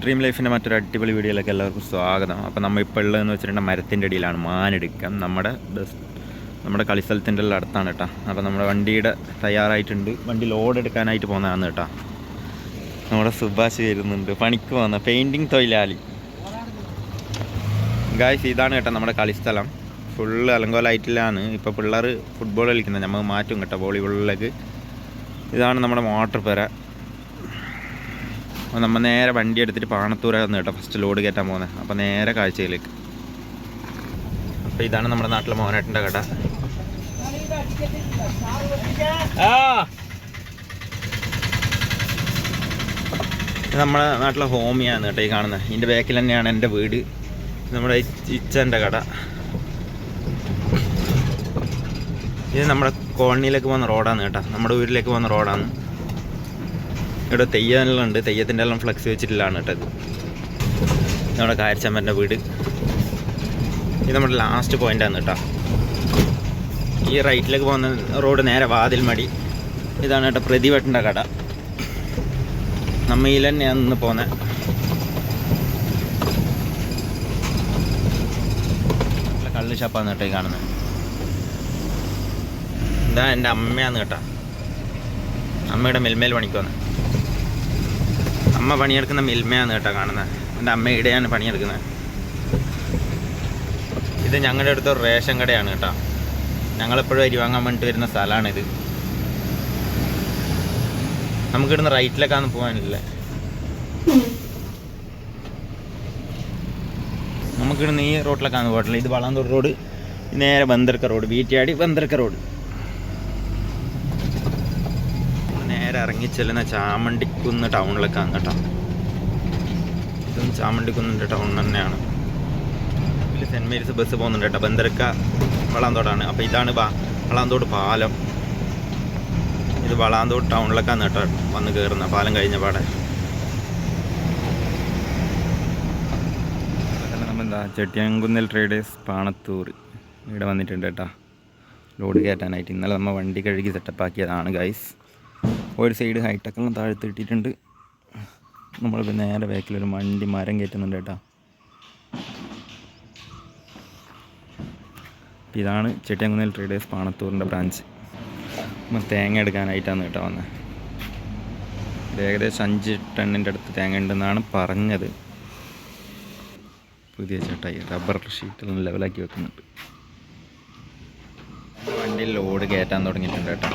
Dream ലൈഫിന്റെ മറ്റൊരു അടിപൊളി വീഡിയോയിലേക്ക് എല്ലാവർക്കും സ്വാഗതം. അപ്പോൾ നമ്മൾ ഇപ്പോൾ ഉള്ളതെന്ന് വെച്ചിട്ടുണ്ടെങ്കിൽ മരത്തിന്റെ അടിയിലാണ് മാനെടുക്കാം. നമ്മുടെ നമ്മുടെ കളിസ്ഥലത്തിന്റെ എല്ലാം അടുത്താണ് കേട്ടോ. അപ്പോൾ നമ്മുടെ വണ്ടിയുടെ തയ്യാറായിട്ടുണ്ട്. വണ്ടി ലോഡ് എടുക്കാനായിട്ട് പോകുന്നതാണ് കേട്ടോ. നമ്മുടെ സുഭാഷ് വരുന്നുണ്ട്. പണിക്ക് പോകുന്ന പെയിന്റിങ് തൊഴിലാളി. ഗായ്സ് ഇതാണ് കേട്ടോ നമ്മുടെ കളിസ്ഥലം. ഫുള്ള് അലങ്കോലമായിട്ടില്ലാണ് ഇപ്പോൾ പിള്ളേർ ഫുട്ബോൾ കളിക്കുന്നത്. നമുക്ക് മാറ്റും കേട്ടോ. വോളിബോളിലേക്ക് ഇതാണ് നമ്മുടെ മോട്ടർ പെര. അപ്പോൾ നമ്മൾ നേരെ വണ്ടി എടുത്തിട്ട് പാണത്തൂരാന്ന് കേട്ടോ. ഫസ്റ്റ് ലോഡ് കയറ്റാൻ പോകുന്നത് അപ്പോൾ നേരെ കാഴ്ചയിലേക്ക്. അപ്പോൾ ഇതാണ് നമ്മുടെ നാട്ടിലെ മോനേട്ടന്റെ കട. നമ്മുടെ നാട്ടിലെ ഹോമിയാണ് കേട്ടോ ഈ കാണുന്നത് ഇതിന്റെ ബാക്കിൽ തന്നെയാണ് എന്റെ വീട്. നമ്മുടെ ഇച്ചന്റെ കട. ഇത് നമ്മുടെ കോളനിയിലേക്ക് പോകുന്ന റോഡാണ് കേട്ടോ. നമ്മുടെ വീട്ടിലേക്ക് പോകുന്ന റോഡാണ് ഇവിടെ തെയ്യമെല്ലാം ഉണ്ട് തെയ്യത്തിന്റെ എല്ലാം ഫ്ലക്സ് വെച്ചിട്ടില്ലാണ് കേട്ടോ ഇത്. നമ്മുടെ കാരിച്ചമ്മന്റെ വീട്. ഇത് നമ്മുടെ ലാസ്റ്റ് പോയിന്റാണ് കേട്ടോ. ഈ റൈറ്റിലേക്ക് പോകുന്ന റോഡ് നേരെ വാതിൽ മടി ഇതാണ് കേട്ടോ പ്രതിവട്ടന്റെ കട. നമ്മ ഇതിൽ തന്നെയാണ് ഇന്ന് പോകുന്നത് കള്ള് ഷാപ്പാന്ന് കേട്ടോ ഈ കാണുന്നത് ഇതാ എന്റെ അമ്മയാന്ന് കേട്ടോ. അമ്മയുടെ മെൽമേൽ പണിക്ക് വന്നത് അമ്മ പണിയെടുക്കുന്ന മിൽമയാണ് കേട്ടോ കാണുന്നത്. എന്റെ അമ്മ ഇവിടെയാണ് പണിയെടുക്കുന്നത്. ഇത് ഞങ്ങളുടെ അടുത്ത് ഒരു റേഷൻ കടയാണ് കേട്ടോ. ഞങ്ങളെപ്പോഴും അരി വാങ്ങാൻ വേണ്ടിട്ട് വരുന്ന സ്ഥലമാണിത്. നമുക്കിടുന്ന് റൈറ്റിലേക്കാണ് പോകാനില്ലേ? നമുക്കിടുന്ന് ഈ റോഡിലേക്കാണ് പോകട്ടില്ല ഇത് വളാന്തോട് റോഡ് നേരെ ബന്ദർക്ക റോഡ് വീറ്റിയാടി ബന്ദർക്ക റോഡ്. നേരെ ഇറങ്ങി ചെല്ലുന്ന ചാമണ്ടിക്കുന്ന് ടൗണിലേക്കാണ് കേട്ടോ. ഇതും ചാമണ്ടിക്കുന്നിന്റെ ടൗൺ തന്നെയാണ്. ഇതിൽ സെന്റ് മേരീസ് ബസ് പോകുന്നുണ്ട് കേട്ടോ. ബന്ദരക്ക വളാന്തോടാണ്. അപ്പോൾ ഇതാണ് വളാന്തോട് പാലം. ഇത് വളാന്തോട് ടൗണിലേക്കാണ് കേട്ടോ വന്ന് കയറുന്ന പാലം കഴിഞ്ഞ പാടെ. എന്താ ചെട്ടിയാങ്കുന്നിൽ ട്രേഡേഴ്സ് പാണത്തൂർ ഇവിടെ വന്നിട്ടുണ്ട് കേട്ടോ. ലോഡ് കയറ്റാനായിട്ട്. ഇന്നലെ നമ്മൾ വണ്ടി കഴുകി സെറ്റപ്പ് ആക്കിയതാണ് ഗൈസ് ഒരു സൈഡ് ഹൈടെക്കെല്ലാം താഴ്ത്തി ഇട്ടിട്ടുണ്ട്. നമ്മളിപ്പോൾ നേരെ ബാക്കിലൊരു വണ്ടി മരം കയറ്റുന്നുണ്ട് കേട്ടോ. ഇതാണ് ചെട്ടിയങ്കുന്നേൽ ട്രേഡേഴ്സ് പാണത്തൂറിന്റെ ബ്രാഞ്ച് നമ്മൾ തേങ്ങ എടുക്കാനായിട്ടാണ് കേട്ടോ വന്നത് ഏകദേശം അഞ്ച് ടണ്ണിന്റെ അടുത്ത് തേങ്ങ ഉണ്ടെന്നാണ് പറഞ്ഞത്. പുതിയ ചേട്ടായി റബ്ബർ ഷീറ്റെല്ലാം ലെവലാക്കി വെക്കുന്നുണ്ട്. വണ്ടിയിൽ ലോഡ് കയറ്റാൻ തുടങ്ങിയിട്ടുണ്ട് കേട്ടോ.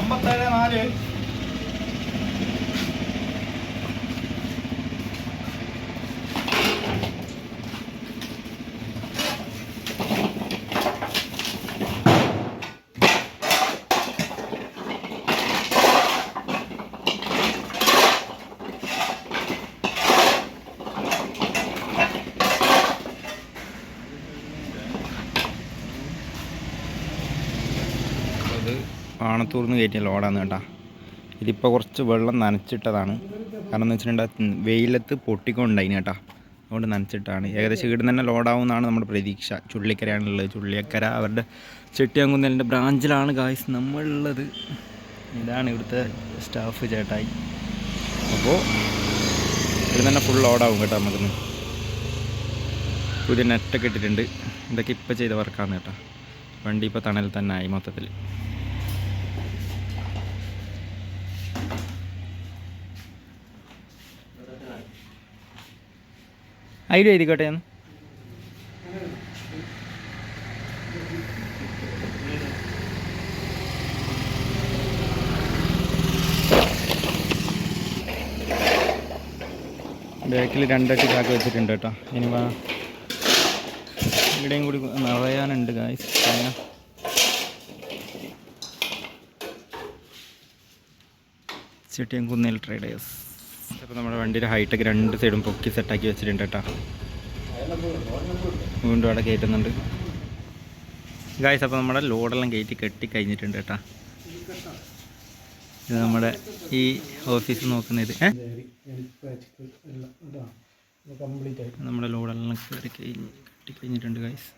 അമ്പത്തേഴ് നാല് പാണത്തൂർന്ന് കയറ്റിയ ലോഡാണ് കേട്ടോ. ഇതിപ്പോൾ കുറച്ച് വെള്ളം നനച്ചിട്ടതാണ്. കാരണം എന്ന് വെച്ചിട്ടുണ്ടെങ്കിൽ വെയിലത്ത് പൊട്ടിക്കൊണ്ടായിന് കേട്ടോ. അതുകൊണ്ട് നനച്ചിട്ടാണ്. ഏകദേശം ഇവിടെ തന്നെ ലോഡാവുമെന്നാണ് നമ്മുടെ പ്രതീക്ഷ. ചുള്ളിക്കരയാണുള്ളത്. ചുള്ളിയക്കര അവരുടെ ചെട്ടിയാങ്കുന്നലിന്റെ ബ്രാഞ്ചിലാണ് ഗായ്സ് നമ്മളുള്ളത്. ഇതാണ് ഇവിടുത്തെ സ്റ്റാഫ് ചേട്ടായി. അപ്പോൾ ഇവിടെ തന്നെ ഫുൾ ലോഡാവും കേട്ടോ നമുക്കിന്ന് പുതിയ നെറ്റൊക്കെ ഇട്ടിട്ടുണ്ട്. ഇതൊക്കെ ഇപ്പോൾ ചെയ്ത വർക്കാണ് കേട്ടോ. വണ്ടി ഇപ്പോൾ തണലിൽ തന്നെ ആയി മൊത്തത്തിൽ ഐഡിയ എഴുതിക്കോട്ടെ ഞാൻ. ബാക്കിൽ രണ്ടട്ടി ചാക്ക് വെച്ചിട്ടുണ്ട് കേട്ടോ. ഇനി വാ. ഇവിടെയും കൂടി നിറയാനുണ്ട് ഗായ്സ് തേങ്ങ ചിട്ടിയം കുന്നേൽ ട്രേഡേഴ്സ് അപ്പോൾ നമ്മുടെ വണ്ടിയുടെ ഹൈറ്റൊക്കെ രണ്ട് സൈഡും പൊക്കി സെറ്റാക്കി വെച്ചിട്ടുണ്ട് കേട്ടോ. വീണ്ടും അവിടെ കയറ്റുന്നുണ്ട്. ഗായ്സ് അപ്പോൾ നമ്മുടെ ലോഡെല്ലാം കയറ്റി കെട്ടി കഴിഞ്ഞിട്ടുണ്ട് കേട്ടോ. ഇത് നമ്മുടെ ഈ ഓഫീസ് നോക്കുന്നത്. നമ്മുടെ ലോഡെല്ലാം കയറി കഴിഞ്ഞ് കെട്ടി കഴിഞ്ഞിട്ടുണ്ട് ഗായ്സ്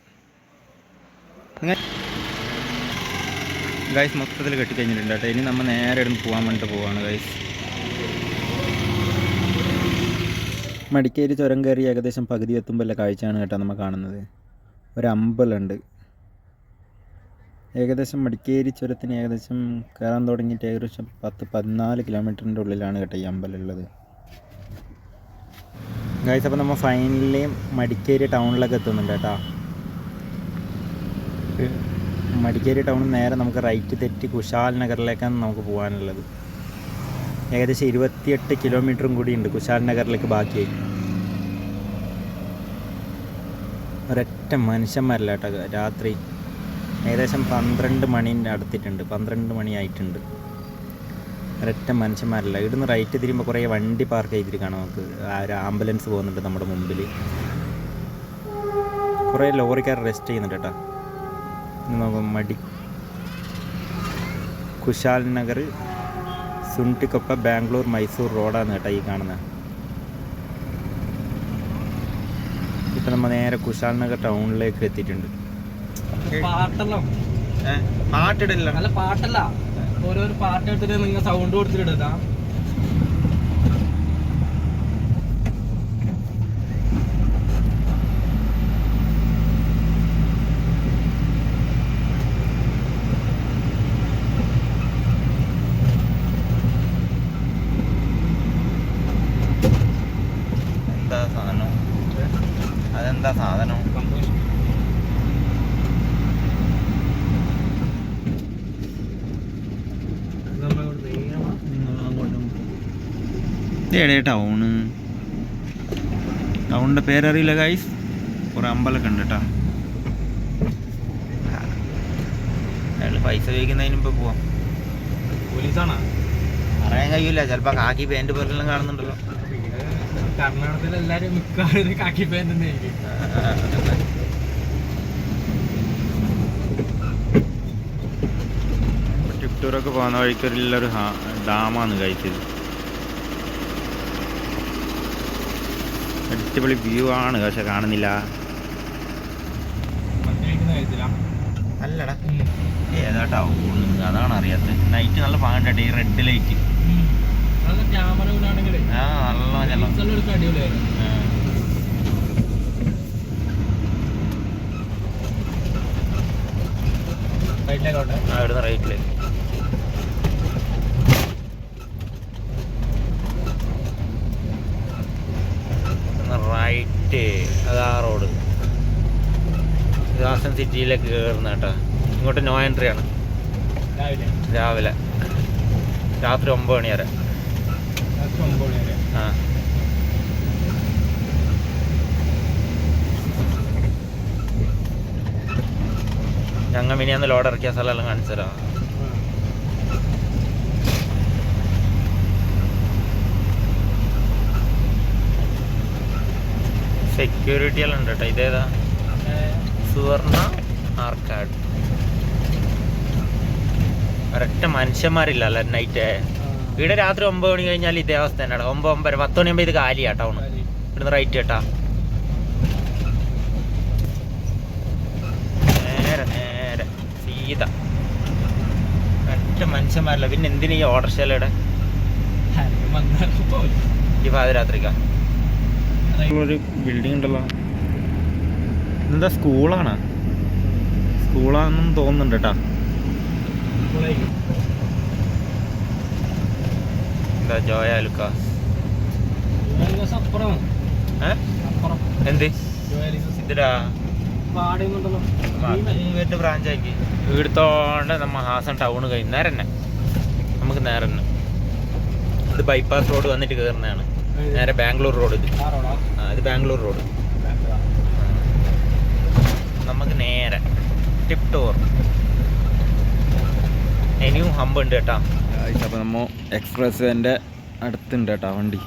ഗൈസ് മൊത്തത്തിൽ കെട്ടിക്കഴിഞ്ഞിട്ടുണ്ട് കേട്ടോ. ഇനി നമ്മൾ നേരെ ഇടുന്ന് പോകാൻ വേണ്ടിയിട്ട് പോവാണ് ഗൈസ് മടിക്കേരി ചുരം കയറി ഏകദേശം പകുതി എത്തുമ്പോഴുള്ള കാഴ്ചയാണ് കേട്ടോ നമ്മൾ കാണുന്നത്. ഒരു അമ്പലമുണ്ട്. ഏകദേശം മടിക്കേരി ചുരത്തിന് ഏകദേശം കയറാൻ തുടങ്ങിയിട്ട് ഏകദേശം പത്ത് പതിനാല് കിലോമീറ്ററിന്റെ ഉള്ളിലാണ് കേട്ടോ ഈ അമ്പലം ഉള്ളത്. ഗായ്സ് അപ്പോൾ നമ്മൾ ഫൈനലി മടിക്കേരി ടൗണിലൊക്കെ എത്തുന്നുണ്ട് കേട്ടോ. മടിക്കേരി ടൗണിൽ നേരെ നമുക്ക് റൈറ്റ് തെറ്റി കുശാൽ നഗറിലേക്കാണ് നമുക്ക് പോകാനുള്ളത്. ഏകദേശം ഇരുപത്തിയെട്ട് കിലോമീറ്ററും കൂടി ഉണ്ട് കുശാൽ നഗറിലേക്ക് ബാക്കിയായി ഒരൊറ്റ മനുഷ്യന്മാരല്ല കേട്ടോ രാത്രി. ഏകദേശം പന്ത്രണ്ട് മണിന്റെ അടുത്തിട്ടുണ്ട്. പന്ത്രണ്ട് മണിയായിട്ടുണ്ട് ഒരൊറ്റ മനുഷ്യന്മാരല്ല. ഇവിടുന്ന് റൈറ്റ് തിരിയുമ്പോൾ കുറേ വണ്ടി പാർക്ക് ചെയ്തിരിക്കുകയാണ് നമുക്ക്? ആ ഒരു ആംബുലൻസ് പോകുന്നുണ്ട് നമ്മുടെ മുമ്പിൽ കുറേ ലോറിക്കാർ റെസ്റ്റ് ചെയ്യുന്നുണ്ട് കേട്ടോ. നോക്കും മടി കുശാൽ നഗർ സുണ്ടിക്കൊപ്പ ബാംഗ്ലൂർ മൈസൂർ റോഡാണ് കേട്ടോ ഈ കാണുന്നത് ഇപ്പം നമ്മൾ നേരെ കുശാൽ നഗർ ടൗണിലേക്ക് എത്തിയിട്ടുണ്ട്. പാട്ടല്ലോ. പാട്ടിടില്ല നല്ല പാട്ടല്ല. ഓരോരോ പാട്ട് എടുത്തിട്ട് നിങ്ങൾ സൗണ്ട് കൊടുത്തിട്ട് ഇടാ എന്താ സാധനം. അതെന്താ സാധനം? ഇതേടെ ടൗണ്? ടൗണിന്റെ പേരറിയില്ല ഗൈസ് കുറേ അമ്പലമൊക്കെ ഉണ്ട് കേട്ടോ അയാൾ പൈസ ചോദിക്കുന്നതിന് മുമ്പ് പോവാം. പോലീസാണോ? പറയാൻ കഴിയില്ല ചിലപ്പോൾ കാക്കി പാന്റ് പോലെല്ലാം കാണുന്നുണ്ടല്ലോ. കർണാടകത്തിൽ എല്ലാരും മിക്കവാറും കാക്കി പാന്റ് തന്നെ ആയിരിക്കും. ട്രിപ്പ് ടൂറൊക്കെ പോകുന്ന വഴിക്ക് ഒരു ഡാമാണ് കഴിച്ചത്. അടിപൊളി വ്യൂ ആണ് പക്ഷെ കാണുന്നില്ല. അല്ലടാ ഏതാ അതാണ് അറിയാത്തത് നൈറ്റ് നല്ല പാണ്ടാട്ടെ ഈ റെഡ് ലൈറ്റ് ആ നല്ല അടിപൊളിയായിരുന്നു. റൈറ്റ് അതാ റോഡ് ദാസൻ സിറ്റിയിലേക്ക് കയറുന്ന കേട്ടോ. ഇങ്ങോട്ട് നോ എൻട്രി ആണ്. രാവിലെ. രാവിലെ. രാത്രി ഒമ്പത് മണി വരെ രാത്രി ഒമ്പത് മണി വരെ ആ. ഞങ്ങൾ മിനിയാന്ന് ലോഡ് ഇറക്കിയ സ്ഥലമെല്ലാം കാണിച്ചു തരാം. സെക്യൂരിറ്റി എല്ലാം ഉണ്ട് കേട്ടോ ഇതേതാ? സുവർണ ആർക്കാട് ഒരൊറ്റ മനുഷ്യന്മാരില്ല അല്ല? നൈറ്റ് ഇവിടെ രാത്രി ഒമ്പത് മണി കഴിഞ്ഞാൽ ഇതേ അവസ്ഥ തന്നെയാണ്. ഒമ്പത് ഒമ്പത് പത്ത് മണിയാകുമ്പോൾ ഇത് കാലിയാ ടൗൺ ഇവിടുന്ന് റൈറ്റ് കേട്ടാ നേരെ നേരെ. സീത. ഒറ്റ മനുഷ്യന്മാരല്ല. പിന്നെ എന്തിനാ ഈ ഓർഡർ ശാലയുടെ ഈ പാതിരാത്രിക്കാ ഒരു ബിൽഡിംഗ് ഉണ്ടല്ലോ. എന്താ സ്കൂളാണ് സ്കൂളാണെന്നും തോന്നുന്നുണ്ട് കേട്ടാ എന്താ ജോയ അപ്പുറം. എന്ത്? ഇതിടാ ഇവരുടെ ബ്രാഞ്ചാക്കി. ഇവിടുത്തോണ്ട് നമ്മ ഹാസൻ ടൗൺ കഴിഞ്ഞു. നേരെ തന്നെ നമുക്ക് നേരെ തന്നെ ഇത് ബൈപ്പാസ് റോഡ് വന്നിട്ട് കയറുന്നതാണ് നേരെ ബാംഗ്ലൂർ റോഡ് ഇത്. ആ ഇത് ബാംഗ്ലൂർ റോഡ് നമുക്ക് നേരെ. Tip tour. ഇനിയും ഹമ്പ് ഉണ്ട് കേട്ടോ. അപ്പോൾ നമ്മൾ എക്സ്പ്രസ് എന്റെ അടുത്തുണ്ട് കേട്ടോ വണ്ടി.